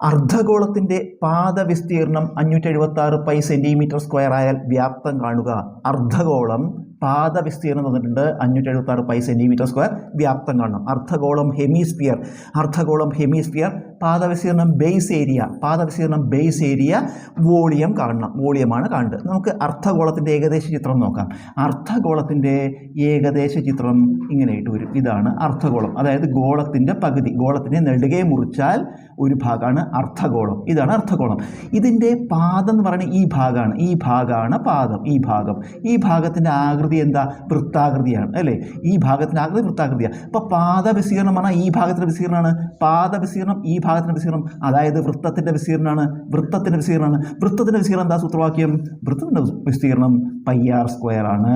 അർദ്ധഗോളത്തിന്റെ പാദവിസ്തീർണം അഞ്ഞൂറ്റി എഴുപത്തി ആറ് പൈ സെന്റിമീറ്റർ സ്ക്വയർ ആയാൽ വ്യാപ്തം കാണുക. അർദ്ധഗോളം പാദവിസ്തീർണം തന്നിട്ടുണ്ട്. അഞ്ഞൂറ്റി എഴുപത്തി ആറ് പൈ സെന്റിമീറ്റർ സ്ക്വയർ വ്യാപ്തം കാണണം. അർദ്ധഗോളം ഹെമിസ്ഫിയർ അർദ്ധഗോളം ഹെമിസ്ഫിയർ പാദവിസ്തീർണം ബേസ് ഏരിയ പാദവിസ്തീർണം ബേസ് ഏരിയ വോളിയം കാണണം. വോളിയമാണ് കാണേണ്ടത്. നമുക്ക് അർദ്ധഗോളത്തിന്റെ ഏകദേശ ചിത്രം നോക്കാം. അർദ്ധഗോളത്തിന്റെ ഏകദേശ ചിത്രം ഇങ്ങനെയായിട്ട് വരും. ഇതാണ് അർദ്ധഗോളം. അതായത് ഗോളത്തിന്റെ പകുതി. ഗോളത്തിന്റെ നെടുകെ മുറിച്ചാൽ ഒരു ഭാഗമാണ് അർദ്ധഗോളം. ഇതാണ് അർദ്ധഗോളം. ഇതിന്റെ പാദം എന്ന് പറയുന്നത് ഈ ഭാഗമാണ്. ഈ ഭാഗമാണ് പാദം. ഈ ഭാഗം. ഈ ഭാഗത്തിന്റെ ആകൃതി എന്താ? വൃത്താകൃതിയാണ് അല്ലേ? ഈ ഭാഗത്തിന് ആകൃതി വൃത്താകൃതിയാണ് അപ്പോൾ പാദ വിസീർണം പറഞ്ഞാൽ ഈ ഭാഗത്തിന്റെ വിസീർണമാണ് പാദ വിസീർണം ഈ ഭാഗത്തിന്റെ വിസീർണം അതായത് വൃത്തത്തിന്റെ വിസീർണമാണ് വൃത്തത്തിന്റെ വിസീർണമാണ് വൃത്തത്തിന്റെ വിസീർണം എന്താ സൂത്രവാക്യം? വൃത്തത്തിന്റെ വിസ്തീർണം പൈ ആർ സ്ക്വയർ ആണ്.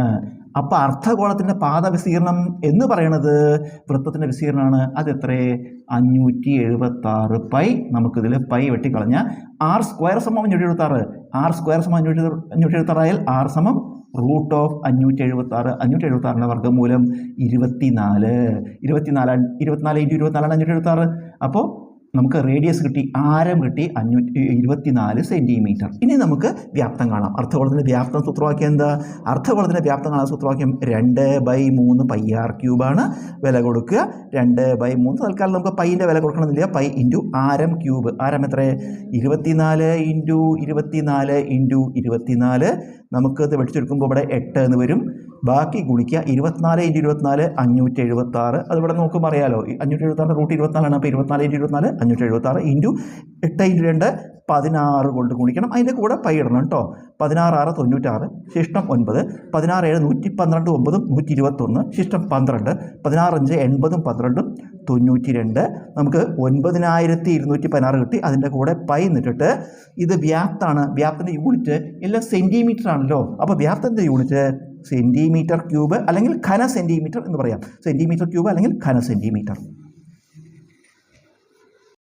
അപ്പോൾ അർദ്ധഗോളത്തിന്റെ പാത വിസ്തീർണം എന്ന് പറയുന്നത് വൃത്തത്തിന്റെ അത് അതെത്ര അഞ്ഞൂറ്റി എഴുപത്താറ് പൈ. നമുക്കിതിൽ പൈ വെട്ടിക്കളഞ്ഞാൽ ആർ സ്ക്വയർ സമം അഞ്ഞൂറ്റി എഴുപത്താറ് ആർ സ്ക്വയർ സമം അഞ്ഞൂറ്റി അഞ്ഞൂറ്റി എഴുപത്താറായാൽ ആർ സമം റൂട്ട് ഓഫ് അഞ്ഞൂറ്റി എഴുപത്തി ആറ് അഞ്ഞൂറ്റി എഴുപത്തി ആറിന്റെ വർഗമൂലം ഇരുപത്തിനാല്. ഇരുപത്തിനാല് ഇരുപത്തിനാല് ഇന്റു ഇരുപത്തിനാലാണ് അഞ്ഞൂറ്റി എഴുപത്തി ആറ് അപ്പോൾ നമുക്ക് റേഡിയസ് കിട്ടി ആരം കിട്ടി അഞ്ഞൂറ്റി ഇരുപത്തിനാല് സെന്റിമീറ്റർ ഇനി നമുക്ക് വ്യാപ്തം കാണാം. അർദ്ധഗോളത്തിന്റെ വ്യാപ്തം സൂത്രവാക്യം എന്താ? അർദ്ധഗോളത്തിന്റെ വ്യാപ്തം കാണാൻ സൂത്രവാക്യം രണ്ട് ബൈ മൂന്ന് പൈ ആർ ക്യൂബാണ് വില കൊടുക്കുക. രണ്ട് ബൈ മൂന്ന് തൽക്കാലം നമുക്ക് പൈന്റെ വില കൊടുക്കണമെന്നില്ല. പൈ ഇന്റു ആരം ക്യൂബ് ആരം എത്ര? ഇരുപത്തിനാല് ഇന്റു ഇരുപത്തിനാല് ഇന്റു ഇരുപത്തിനാല്. നമുക്കത് വെടിച്ചെടുക്കുമ്പോൾ ഇവിടെ എട്ട് എന്ന് വരും. ബാക്കി ഗുണിക്കുക ഇരുപത്തിനാല് ഇന്റു ഇരുപത്തിനാല് അഞ്ഞൂറ്റി എഴുപത്താറ് അതിവിടെ നോക്കുമ്പോൾ അറിയാലോ അഞ്ഞൂറ്റി എഴുപത്താറ് റൂട്ട് ഇരുപത്തിനാലാണ്. അപ്പോൾ ഇരുപത്തിനാല് ഇന്റു ഇരുപത്തിനാല് അഞ്ഞൂറ്റി എഴുപത്താറ് ഇന്റു എട്ട് ഇന്റു രണ്ട് പതിനാറ് കൊണ്ട് ഗുണിക്കണം. അതിന്റെ കൂടെ പൈ ഇടണം കേട്ടോ. പതിനാറ് ആറ് തൊണ്ണൂറ്റാറ് ശിഷ്ടം ഒൻപത്. പതിനാറ് ഏഴ് നൂറ്റി പന്ത്രണ്ട് ഒമ്പതും നൂറ്റി ഇരുപത്തൊന്ന് ശിഷ്ടം പന്ത്രണ്ട്. പതിനാറ് അഞ്ച് എൺപതും പന്ത്രണ്ടും. തൊണ്ണൂറ്റി രണ്ട് നമുക്ക് ഒൻപതിനായിരത്തി ഇരുന്നൂറ്റി പതിനാറ് കിട്ടി. അതിന്റെ കൂടെ പൈ നിട്ടിട്ട് ഇത് വ്യാപ്താണ് വ്യാപ്തിന്റെ യൂണിറ്റ് എല്ലാം സെന്റിമീറ്റർ ആണല്ലോ. അപ്പോൾ വ്യാപ്തത്തിന്റെ യൂണിറ്റ് സെന്റിമീറ്റർ ക്യൂബ് അല്ലെങ്കിൽ ഘന സെന്റിമീറ്റർ എന്ന് പറയാം. സെന്റിമീറ്റർ ക്യൂബ് അല്ലെങ്കിൽ ഘന സെന്റിമീറ്റർ